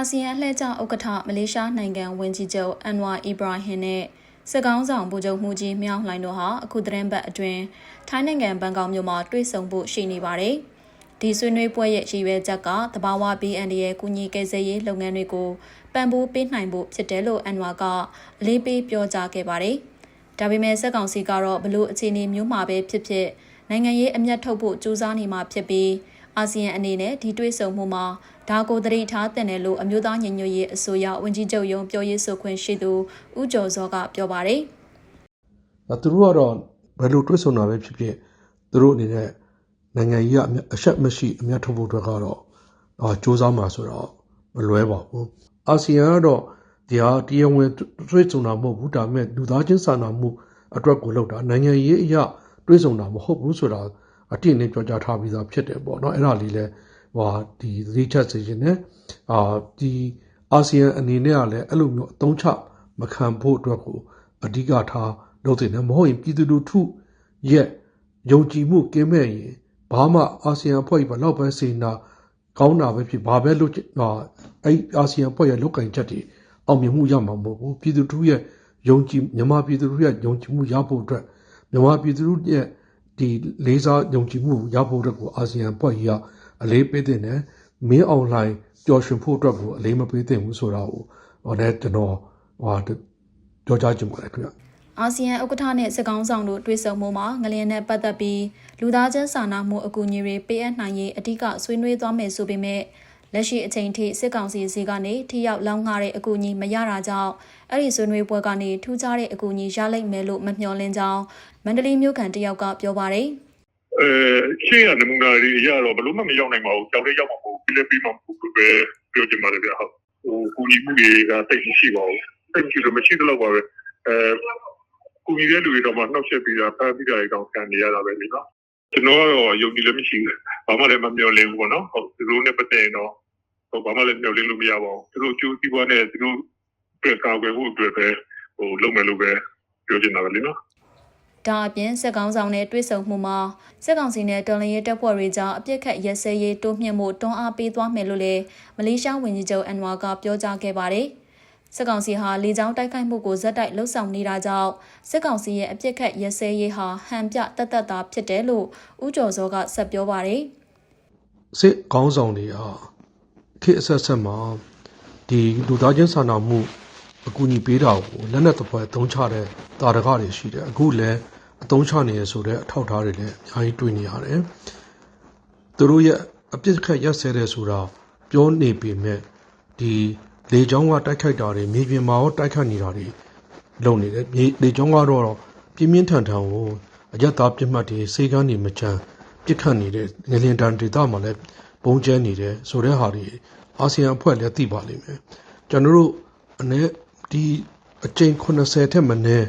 အာဆီယံအလှည့်ကျဥက္ကဋ္ဌမလေးရှားနိုင်ငံဝန်ကြီးချုပ်အန်ဝါအီဘရာဟင်နဲ့စစ်ကောင်းဆောင်ဗိုလ်ချုပ်မှုကြီးမြောက်လှိုင်တို့ဟာအခုသတင်းပတ်အတွင်းထိုင်းနိုင်ငံဘန်ကောက်မြို့မှာတွေ့ဆုံဖို့ရှိနေပါတယ်။ဒီဆွေးနွေးပွဲရဲ့ရည်ရွယ်ချက်ကတဘာဝ BND ရဲ့ကုညီကယ်ဆယ်ရေးလုပ်ငန်းတွေကိုပံ့ပိုးပေးနိုင်ဖို့ဖြစ်တယ်လို့အန်ဝါကအလေးပေးပြောကြားခဲ့ပါတယ်။ဒါပေမဲ့စက်ကောင်စီကတော့ဘလို့အခြေအနေမျိုးမှာပဲဖြစ်ဖြစ်နိုင်ငံရေးအမျက်ထုတ်ဖို့ကြိုးစားနေမှာဖြစ်ပြီးအာဆီယံအနေနဲ့ဒီတွေ့ဆုံမှုမှာ ဒါကိုသတိထားတင်တယ်လို့အမျိုးသားညီညွတ်ရေးအစိုးရဝန်ကြီးချုပ်ရုံးပြောရေးဆိုခွင့်ရှိသူဦးကျော်စောကပြောပါတယ်။သူတို့ကတော့ဘယ်လိုတွဲဆုံတာပဲဖြစ်ဖြစ်သူတို့အနေနဲ့နိုင်ငံကြီးကအဆက်မရှိအမျက်ထုတ်ဖို့အတွက်ကတော့အာစ조사မှာဆိုတော့မလွဲပါဘူး။အာဆီယံကတော့ဒီဟာတရားဝင်တွဲဆုံတာမဟုတ်ဘူးဒါပေမဲ့လူသားချင်းစာနာမှုအတွက်ကိုလောက်တာနိုင်ငံရေးအရာတွဲဆုံတာမဟုတ်ဘူးဆိုတာအတိအကျပြောကြားထားပြီးသားဖြစ်တယ်ပေါ့နော်အဲ့ဒါလေးလဲ ဟိုဒီသတိချက်စေခြင်းနဲ့အာဒီအာဆီယံအနေနဲ့ကလည်းအဲ့လိုမျိုးအသုံးချမခံဖို့အတွက်ကိုအဓိကထားလုပ်တင်တယ်မဟုတ်ရင်ပြည်သူလူထုရဲ့ယုံကြည်မှုကင်းမဲ့ရင်ဘာမှအာဆီယံအဖွဲ့ကြီးဘလောက်ပဲစေနာကောင်းတာပဲဖြစ်ဘာပဲလို့အဲ့အာဆီယံအဖွဲ့ရဲ့လုတ်ကင်ချက်တွေအောင်မြင်မှုရမှာမဟုတ်ဘူးပြည်သူလူထုရဲ့ယုံကြည်မြန်မာပြည်သူလူထုရဲ့ယုံကြည်မှုရဖို့အတွက်မြန်မာပြည်သူလူထုရဲ့ဒီလေးစားယုံကြည်မှုရဖို့အတွက်ကိုအာဆီယံအဖွဲ့ကြီးက အလေးပေးတဲ့နဲ့မင်းအွန်လိုင်းပျော်ရွှင်ဖို့အတွက်ကိုအလေးမပေးသင့်ဘူးဆိုတာကိုဟောလည်းကျွန်တော်ဟောပြောကြားချင်ပါတယ်ခင်ဗျအာဆီယံဥက္ကဋ္ဌနဲ့စစ်ကောင်းဆောင်တို့တွေ့ဆုံမှုမှာငလျင်နဲ့ပတ်သက်ပြီးလူသားချင်းစာနာမှုအကူအညီတွေပေးအပ်နိုင်ရေးအဓိကဆွေးနွေးသွားမယ်ဆိုပေမဲ့လက်ရှိအချိန်ထိစစ်ကောင်စီစီကနေထိရောက်လောင်းငှတဲ့အကူအညီမရတာကြောင့်အဲ့ဒီဆွေးနွေးပွဲကနေထူးခြားတဲ့အကူအညီရလိမ့်မယ်လို့မမျှော်လင့်ကြောင်းမန္တလေးမြို့ခံတယောက်ကပြောပါတယ် အဲရှင်းရနမူနာတွေအရတော့ဘလို့မှမရောက်နိုင်ပါဘူးကြောက်လေးရောက်မှာမဟုတ်ဘူးပြည့်ပြီးမှမဟုတ်ဘူးပဲပြောချင်ပါတယ်ဗျဟုတ်ဟိုကူညီမှုတွေကတိတ်ရှိပါဘူးတိတ်ရှိလို့မရှိတော့ပါပဲအဲကူညီတဲ့လူတွေတော့မှနှောက်ရက်ပြီးတာဖမ်းပြီးတာတွေတောင်ခံနေရတာပဲလေနော်ကျွန်တော်ကတော့ယုံကြည်လည်းမရှိဘူးဘာမှလည်းမမျှော်လင့်ဘူးပေါ့နော်ဟုတ်သူတို့နဲ့ပတ်သက်ရင်တော့ဟိုဘာမှလည်းမျှော်လင့်လို့မရပါဘူးသူတို့ကျိုးစီးပွားနဲ့သူတို့ပြကာကွယ်ဖို့အတွက်ပဲဟိုလုပ်မယ်လို့ပဲပြောချင်တာပဲလေနော် ဒါအပြင်စစ်ကောင်းဆောင်နဲ့တွေ့ဆုံမှုမှာစစ်ကောင်စီနဲ့တော်လှန်ရေးတပ်ဖွဲ့တွေကြားအပြစ်ခတ်ရက်စဲရေးတိုးမြှင့်မှုတွန်းအားပေးသွားမယ်လို့လည်းမလေးရှားဝန်ကြီးချုပ်အန်ဝါကပြောကြားခဲ့ပါတယ်။စစ်ကောင်စီဟာလေကြောင်းတိုက်ခိုက်မှုကိုဇက်တိုက်လှုပ်ဆောင်နေတာကြောင့်စစ်ကောင်စီရဲ့အပြစ်ခတ်ရက်စဲရေးဟာဟန်ပြတတ်တတ်တာဖြစ်တယ်လို့ဦးကျော်စောကဆက်ပြောပါတယ်။စစ်ကောင်းဆောင်တွေဟာခေတ်အဆက်ဆက်မှာဒီလူသားချင်းစာနာမှု အကူအညီပေးတာကိုလက်နက်တစ်ဖွဲ့သုံးချတဲ့တာရကတွေရှိတယ်အခုလည်းအသုံးချနေရဆိုတဲ့အထောက်အထားတွေလည်းအများကြီးတွေ့နေရတယ်သူတို့ရဲ့အပြစ်ခတ်ရက်စဲတဲ့ဆိုတာပြောနေပေမဲ့ဒီလေချောင်းကတိုက်ခိုက်တာတွေမြေပြင်မှာရောတိုက်ခိုက်နေတာတွေလုပ်နေတယ်မြေလေချောင်းကတော့ပြင်းပြင်းထန်ထန်ကိုအရက်သားပြစ်မှတ်တွေစေကန်းတွေမချမ်းပြစ်ခတ်နေတဲ့ငလင်တန်ဒေသမှာလည်းပုံကျဲနေတယ်ဆိုတဲ့ဟာတွေအာဆီယံအဖွဲ့လည်းသိပါလိမ့်မယ်ကျွန်တော်တို့အနေ ဒီအကြိမ်80ထက်မနည်း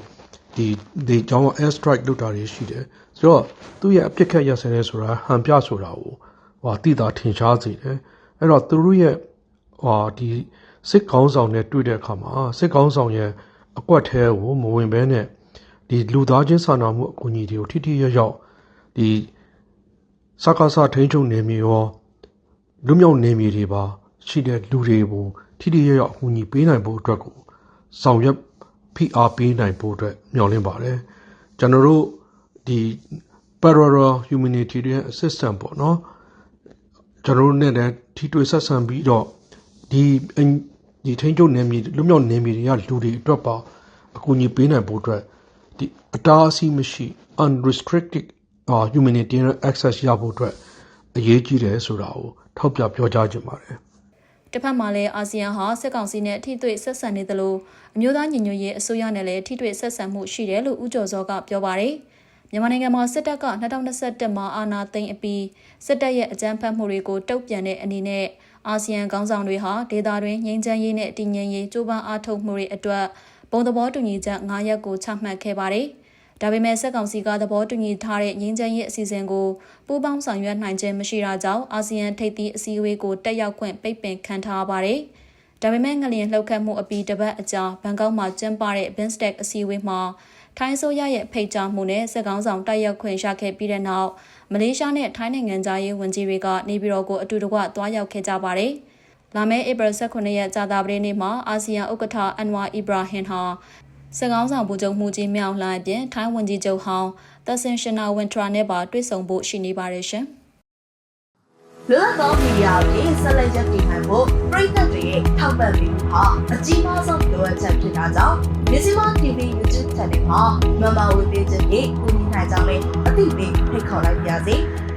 ဒီဒီကြောင်း air strike လုပ်တာတွေရှိတယ်ဆိုတော့သူ့ရဲ့အပြစ်ခတ်ရဆဲရဲဆိုတာဟန်ပြဆိုတာကိုဟိုတိတာထင်ရှားစေတယ်အဲ့တော့သူတို့ရဲ့ဟိုဒီစစ်ကောင်းဆောင်နဲ့တွေ့တဲ့အခါမှာစစ်ကောင်းဆောင်ရဲ့အကွက်ထဲကိုမဝင်ဘဲနဲ့ဒီလူသားချင်းစာနာမှုအကူအညီတွေကိုထိထိရောက်ရောက်ဒီစကားစထိန်းချုပ်နေမြေရောလူမျိုးနေမြေတွေပါရှိတဲ့လူတွေကိုထိထိရောက်ရောက်အကူအညီပေးနိုင်ဖို့အတွက်ကို ဆောင်ရွက်ဖိအားပေးနိုင်ဖို့အတွက်မျှော်လင့်ပါတယ်ကျွန်တော်တို့ဒီ parallel humanitarian assistance ပေါ့နော်ကျွန်တော်တို့နဲ့လည်းထိတွေ့ဆက်ဆံပြီးတော့ဒီဒီထိန်းချုပ်နေမြေလူမျိုးနေမြေတွေကလူတွေအတွက်ပါအကူအညီပေးနိုင်ဖို့အတွက်ဒီအတားအဆီးမရှိ unrestricted uh, humanitarian access ရဖို့အတွက်အရေးကြီးတယ်ဆိုတာကိုထောက်ပြပြောကြားခြင်းပါတယ် တစ်ဖက်မှာလည်းအာဆီယံဟာစစ်ကောင်စီနဲ့ထိတွေ့ဆက်ဆံနေသလိုအမျိုးသားညီညွတ်ရေးအစိုးရနဲ့လည်းထိတွေ့ဆက်ဆံမှုရှိတယ်လို့ဦးကျော်စောကပြောပါတယ်။မြန်မာနိုင်ငံမှာစစ်တပ်က2021မှာအာဏာသိမ်းအပြီးစစ်တပ်ရဲ့အကြမ်းဖက်မှုတွေကိုတုံ့ပြန်တဲ့အနေနဲ့အာဆီယံခေါင်းဆောင်တွေဟာဒေသတွင်းငြိမ်းချမ်းရေးနဲ့တည်ငြိမ်ရေးကြိုးပမ်းအားထုတ်မှုတွေအတွက်ဘုံသဘောတူညီချက်9ရပ်ကိုချမှတ်ခဲ့ပါတယ်။ ဒါပေမဲ့စက်ကောင်စီကသဘောတူညီထားတဲ့ငင်းချမ်းရေးအစီအစဉ်ကိုပူးပေါင်းဆောင်ရွက်နိုင်ခြင်းမရှိတာကြောင့်အာဆီယံထိပ်သီးအစည်းအဝေးကိုတက်ရောက်ခွင့်ပိတ်ပင်ခံထားပါတယ်။ဒါပေမဲ့ငလျင်လှုပ်ခတ်မှုအပြီးတပတ်အကြာဘန်ကောက်မှာကျင်းပတဲ့ BIMSTEC အစည်းအဝေးမှာထိုင်းဆိုရရဲ့ဖိတ်ကြားမှုနဲ့စက်ကောင်းဆောင်တက်ရောက်ခွင့်ရခဲ့ပြီးတဲ့နောက်မလေးရှားနဲ့ထိုင်းနိုင်ငံသားရေးဝန်ကြီးတွေကနေပြည်တော်ကိုအတူတကွသွားရောက်ခဲ့ကြပါတယ်။လာမယ့်ဧပြီ18ရက်ကြာသပတေးနေ့မှာအာဆီယံဥက္ကဋ္ဌအန်ဝါအီဘရာဟင်ဟာ စကောင်းဆောင်ဗိုလ်ချုပ်မှုကြီးမြောက်လှိုင်အပြင်ထိုင်းဝန်ကြီးချုပ်ဟောင်းသက်စင်ရှင်နာဝင်ထရာနဲ့ပါတွေ့ဆုံဖို့ရှိနေပါတယ်ရှင်။လွတ်လပ်သောမီဒီယာကိုဆက်လက်ရပ်တည်နိုင်ဖို့ပြည်သက်တွေရဲ့ထောက်ပံ့ပေးမှုဟာအကြီးမားဆုံးလိုအပ်ချက်ဖြစ်တာကြောင့်မြစီမ TV YouTube Channel မှာ Member ဝင်ပေးခြင်းဖြင့်ကူညီနိုင်ကြမယ်အသိပေးဖိတ်ခေါ်လိုက်ပါရစေ။